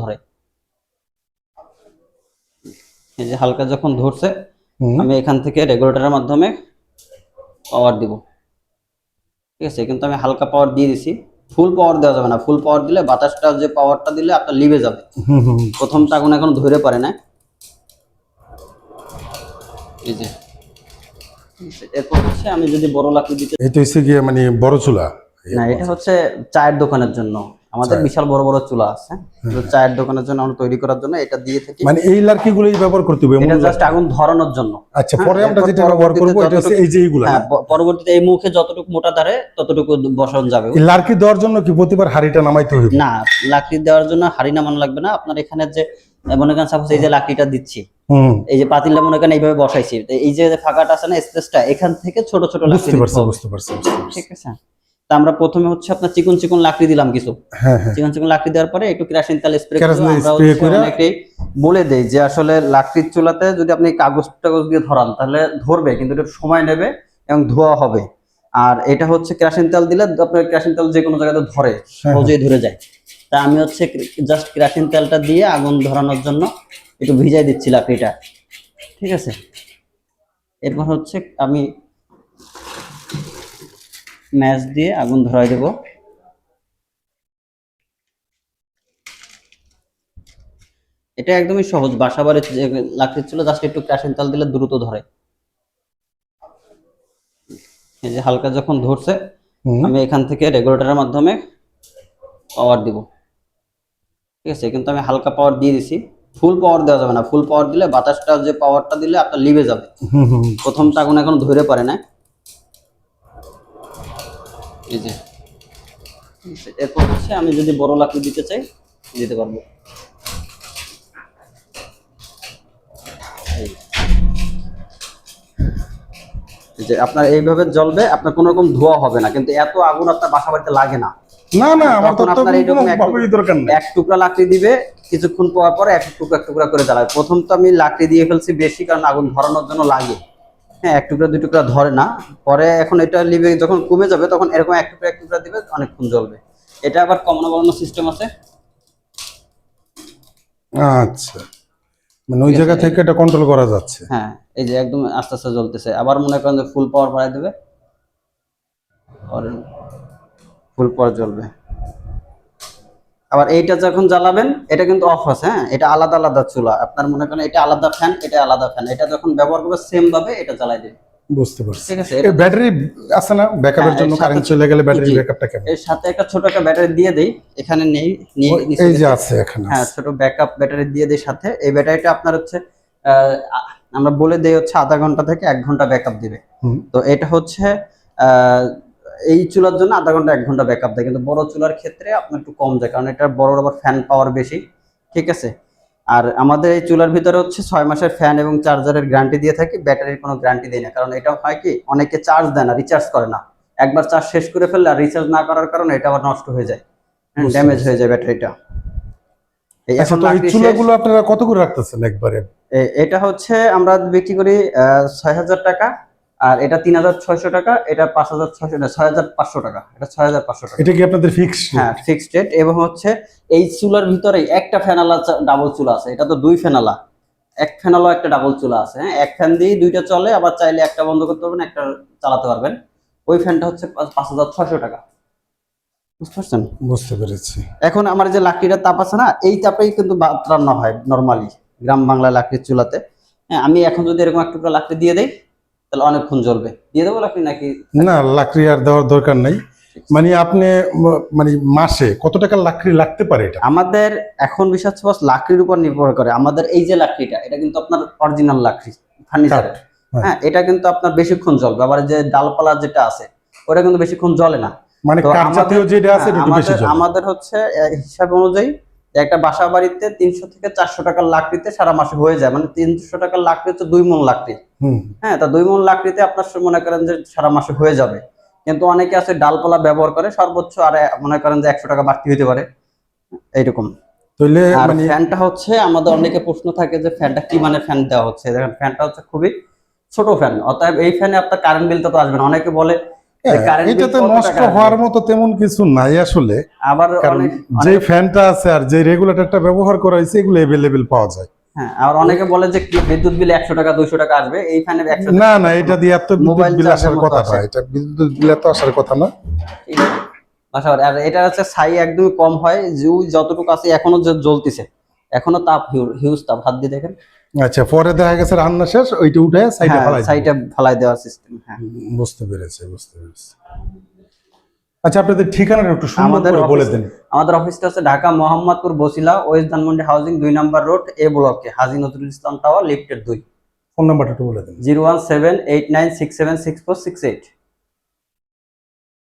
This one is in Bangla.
ধরে। এই যে হালকা যখন ধরছে আমি এখান থেকে রেগুলেটরের মাধ্যমে পাওয়ার দিব। ঠিক আছে কিন্তু আমি হালকা পাওয়ার দিয়ে দিছি। ফুল পাওয়ার দেওয়া যাবে না। ফুল পাওয়ার দিলে বাতাসটা যে পাওয়ারটা দিলে আপনার লিভে যাবে। প্রথমটা আগুন এখন ধরে পারে না এই যে। এরপর হচ্ছে আমি যদি বড় লাকড়ি দিতে তো হচ্ছে গিয়ে মানে বড় চুলা। না এটা হচ্ছে চায়ের দোকানের জন্য। আমাদের বিশাল বড় বড় চুলা আছে। চায়ের দোকানের জন্য আমরা তৈরি করার জন্য এটা দিয়ে থাকি। মানে এই লার্কি গুলোই ব্যবহার করতে হবে এটা জাস্ট আগুন ধরানোর জন্য। আচ্ছা হ্যাঁ, পরে আমরা যেটা ব্যবহার করব এটা হচ্ছে এই যে এইগুলা। হ্যাঁ পরবর্তীতে এই মুখে যতটুকু মোটা ধারে ততটুকু বসানো যাবে। এই লার্কি দেওয়ার জন্য কি প্রতিবার হাড়িটা নামাইতে হবে? না লাকড়ি দেওয়ার জন্য হাড়ি নামানো লাগবে না। আপনার এখানে যে মনে করেন সাপোজ এই যে লাকড়িটা দিচ্ছি এই যে পাতিলটা মনে করেন এইভাবে বসাইছি এই যে ফাঁকাটা আছে না স্পেসটা এখান থেকে ছোট ছোট লাকড়ি। বুঝতে পারছি বুঝতে পারছি। ঠিক আছে? তা আমরা প্রথমে হচ্ছে আপনার চিকন চিকন লাকড়ি দিলাম কিছু। হ্যাঁ হ্যাঁ। চিকন চিকন লাকড়ি দেওয়ার পরে একটু কেরাসিন তেল স্প্রে করে আমরা বলে দেই যে আসলে লাকড়ির চুলাতে যদি আপনি কাগজ টাগজ দিয়ে ধরান তাহলে ধরবে কিন্তু একটু সময় নেবে এবং ধোয়া হবে। আর এটা হচ্ছে কেরাসিন তেল দিলে আপনার কেরাসিন তেল যে কোনো জায়গাতে ধরে হ্যাঁ। সহজেই ধরে যায়। তা আমি হচ্ছে জাস্ট কেরাসিন তেলটা দিয়ে আগুন ধরানোর জন্য একটু ভিজাই দিচ্ছি লাকড়িটা। ঠিক আছে? এরপর হচ্ছে আমি ম্যাচ দিয়ে আগুন ধরাই দেবো। এটা একদমই সহজ বাসা যে লাকড়ির ছিল জাস্ট একটু কেরাসিন তেল দিলে দ্রুত ধরে। এই যে হালকা যখন ধরছে আমি এখান থেকে রেগুলেটরের মাধ্যমে পাওয়ার দিব। ঠিক আছে কিন্তু আমি হালকা পাওয়ার দিয়ে দিছি। ফুল পাওয়ার দেওয়া যাবে না। ফুল পাওয়ার দিলে বাতাসটা যে পাওয়ারটা দিলে আপনার লিভে যাবে। প্রথমটা আগুন এখন ধরে পারে না। এই যে। এরপর হচ্ছে আমি যদি বড় লাকড়ি দিতে চাই দিতে পারব। যে আপনার এইভাবে জ্বলবে আপনার কোনো রকম ধোয়া হবে না কিন্তু এত আগুন আপনার বাসা বাড়িতে লাগে না। না না আমার তো আপনার এইরকম এক- দরকার নেই। এক টুকরা লাকড়ি দিবে কিছুক্ষণ পর পর এক টুকরা টুকরা করে জ্বালাবে। প্রথম তো আমি লাকড়ি দিয়ে ফেলছি বেশি কারণ আগুন ধরানোর জন্য লাগে। হ্যাঁ এক টুকরা দুই টুকরা ধরে না। পরে এখন এটা লিবে যখন কমে যাবে তখন এরকম এক টুকরা এক টুকরা দিবে অনেকক্ষণ জ্বলবে। এটা আবার কমানো বাড়ানোর সিস্টেম আছে। আচ্ছা। মানে ওই জায়গা থেকে এটা কন্ট্রোল করা যাচ্ছে। হ্যাঁ এই যে একদম আস্তে আস্তে জ্বলতেছে। আবার মনে করেন যে ফুল পাওয়ার বাড়াই দেবে। আর ফুল পাওয়ার জ্বলবে। আবার এইটা যখন জ্বালাবেন এটা কিন্তু অফ আছে হ্যাঁ? এটা আলাদা আলাদা চুলা। আপনার মনে করেন এটা আলাদা ফ্যান এটা আলাদা ফ্যান এটা যখন ব্যবহার করবে সেম ভাবে এটা জ্বালাই দেবে বুঝতে পারছি। ঠিক আছে? এই ব্যাটারি আছে না? ব্যাকআপের জন্য কারেন্ট চলে গেলে ব্যাটারি ব্যাকআপটা কেমন? এর সাথে একটা ছোট একটা ব্যাটারি দিয়ে দেই। এখানে নেই নিয়ে এই যে আছে এখানে হ্যাঁ। ছোট ব্যাকআপ ব্যাটারি দিয়ে দেই সাথে। এই ব্যাটারিটা আপনার হচ্ছে আমরা বলে দেই হচ্ছে আধা ঘণ্টা থেকে এক ঘণ্টা ব্যাকআপ দিবে। তো এটা হচ্ছে এই চুলার জন্য আধা ঘণ্টা এক ঘণ্টা ব্যাকআপ দেয়। কিন্তু বড় চুলার ক্ষেত্রে আপনার একটু কম যায় কারণ এটা বড় আবার ফ্যান পাওয়ার বেশি ঠিক আছে? আর আমাদের এই চুলার ভিতরে হচ্ছে ছয় মাসের ফ্যান এবং চার্জারের গ্যারান্টি দিয়ে থাকি ব্যাটারির কোনো গ্যারান্টি দেয় না। কারণ এটা হয় কি অনেকে চার্জ দেয় না রিচার্জ করে না। একবার চার্জ শেষ করে ফেললে আর রিচার্জ না করার কারণে এটা আবার নষ্ট হয়ে যায়। ড্যামেজ হয়ে যায় ব্যাটারিটা আচ্ছা এখন এই চুলাগুলো আপনারা কত করে রাখতেছেন একবারে? এটা হচ্ছে আমরা বিক্রি করি ছয় হাজার টাকা। আর এটা তিন হাজার ছয়শো টাকা এটা পাঁচ হাজার ছয়শো ছয় হাজার পাঁচশো টাকা এটা ছয় হাজার পাঁচশো টাকা। এটা কি আপনাদের ফিক্স হ্যাঁ ফিক্সড রেট এবং হচ্ছে এই চুলার ভিতরে একটা ফ্যানালা ডাবল চুলা আছে এটা তো দুই ফ্যানালা এক ফ্যানালো একটা ডাবল চুলা আছে হ্যাঁ? এক ফ্যান দিয়ে দুইটা চলে আবার চাইলে একটা বন্ধ করতে পারবেন একটা চালাতে পারবেন। ওই ফ্যানটা হচ্ছে পাঁচ- হাজার ছয়শো টাকা। বুঝতে পারছেন? বুঝতে পেরেছি। এখন আমার যে লাকড়িটা তাপ আছে না এই তাপেই কিন্তু ভাত রান্না হয় নর্মালি গ্রাম বাংলা লাকড়ির চুলাতে। হ্যাঁ আমি এখন যদি এরকম একটু করে লাকড়ি দিয়ে দেই তাহলে অনেকক্ষণ জ্বলবে। দিয়ে দেবো লাকড়ি নাকি? না লাকড়ি আর দেওয়ার দরকার নাই। মানে আপনি মানে মাসে কত টাকা লাকড়ি লাগতে পারে এটা? আমাদের এখন বিশেষ বস লাকড়ির উপর নির্ভর করে। আমাদের এই যে লাকড়িটা এটা কিন্তু আপনার অরিজিনাল লাকড়ি ফার্নিচারের। হ্যাঁ। হ্যাঁ। এটা কিন্তু আপনার বেশিক্ষণ জ্বলবে। আবার যে ডালপালা যেটা আছে ওটা কিন্তু বেশিক্ষণ জ্বলে না। মানে কাঠ জাতীয় যেটা আছে হ্যাঁ, আমাদের হচ্ছে হিসাব অনুযায়ী যে একটা বাসা বাড়িতে তিনশো থেকে চারশো টাকার লাকড়িতে সারা মাসে হয়ে যায়। মানে তিনশো টাকার লাকড়ি হচ্ছে দুই মন লাকড়ি। হ্যাঁ তা দুই মন লাকড়িতে আপনার মনে করেন যে সারা মাসে হয়ে যাবে। কিন্তু অনেকে আছে ডালপালা ব্যবহার করে সর্বোচ্চ আর মনে করেন যে একশো টাকা বাড়তি হতে পারে। এইরকম। তাহলে মানে ফ্যানটা হচ্ছে আমাদের অনেকে প্রশ্ন থাকে যে ফ্যানটা কি মানে ফ্যান দেওয়া হচ্ছে? দেখেন ফ্যানটা হচ্ছে খুবই ছোট ফ্যান। অতএব এই ফ্যানে আপনার কারেন্ট বিলটা তো আসবে না। অনেকে বলে হ্যাঁ, current এটাতে নষ্ট হওয়ার মতো তেমন কিছু নাই আসলে। আবার যে ফ্যানটা আছে আর যে রেগুলেটরটা ব্যবহার করা হয়েছে এগুলো এভেলেবেল পাওয়া যায়। হ্যাঁ আর অনেকে বলে যে বিদ্যুৎ বিল একশো টাকা দুইশো টাকা আসবে এই ফ্যানে একশো না না এটা দিয়ে এত বিদ্যুৎ মোবাইল বিল চার্জের আসার কথা। না এটা বিদ্যুৎ বিল এত আসার কথা না। আর এটা হচ্ছে ছাই একদমই কম হয় যে যতটুকু আছে এখনও জ্বলতেছে। এখনও তাপ হিউজ তাপ হাত দিয়ে দেখেন। আচ্ছা পরে দেখা গেছে রান্না শেষ ওইটা উঠে সাইডে ফেলাই সাইডে ফেলাই দেওয়ার সিস্টেম হ্যাঁ। বুঝতে পেরেছি বুঝতে পেরেছি। আচ্ছা আপনাদের ঠিকানাটা একটু সুন্দর আমাদের করে বলে দেন। আমাদের অফিসটা হচ্ছে ঢাকা মোহাম্মদপুর বসিলা ওয়েস্ট ধানমন্ডি হাউজিং দুই নাম্বার রোড এ ব্লকে হাজি নজরুল ইসলাম টাওয়ার লিফটের দুই। ফোন নাম্বারটা একটু বলে দেন। Zero one seven eight nine six seven six four six eight.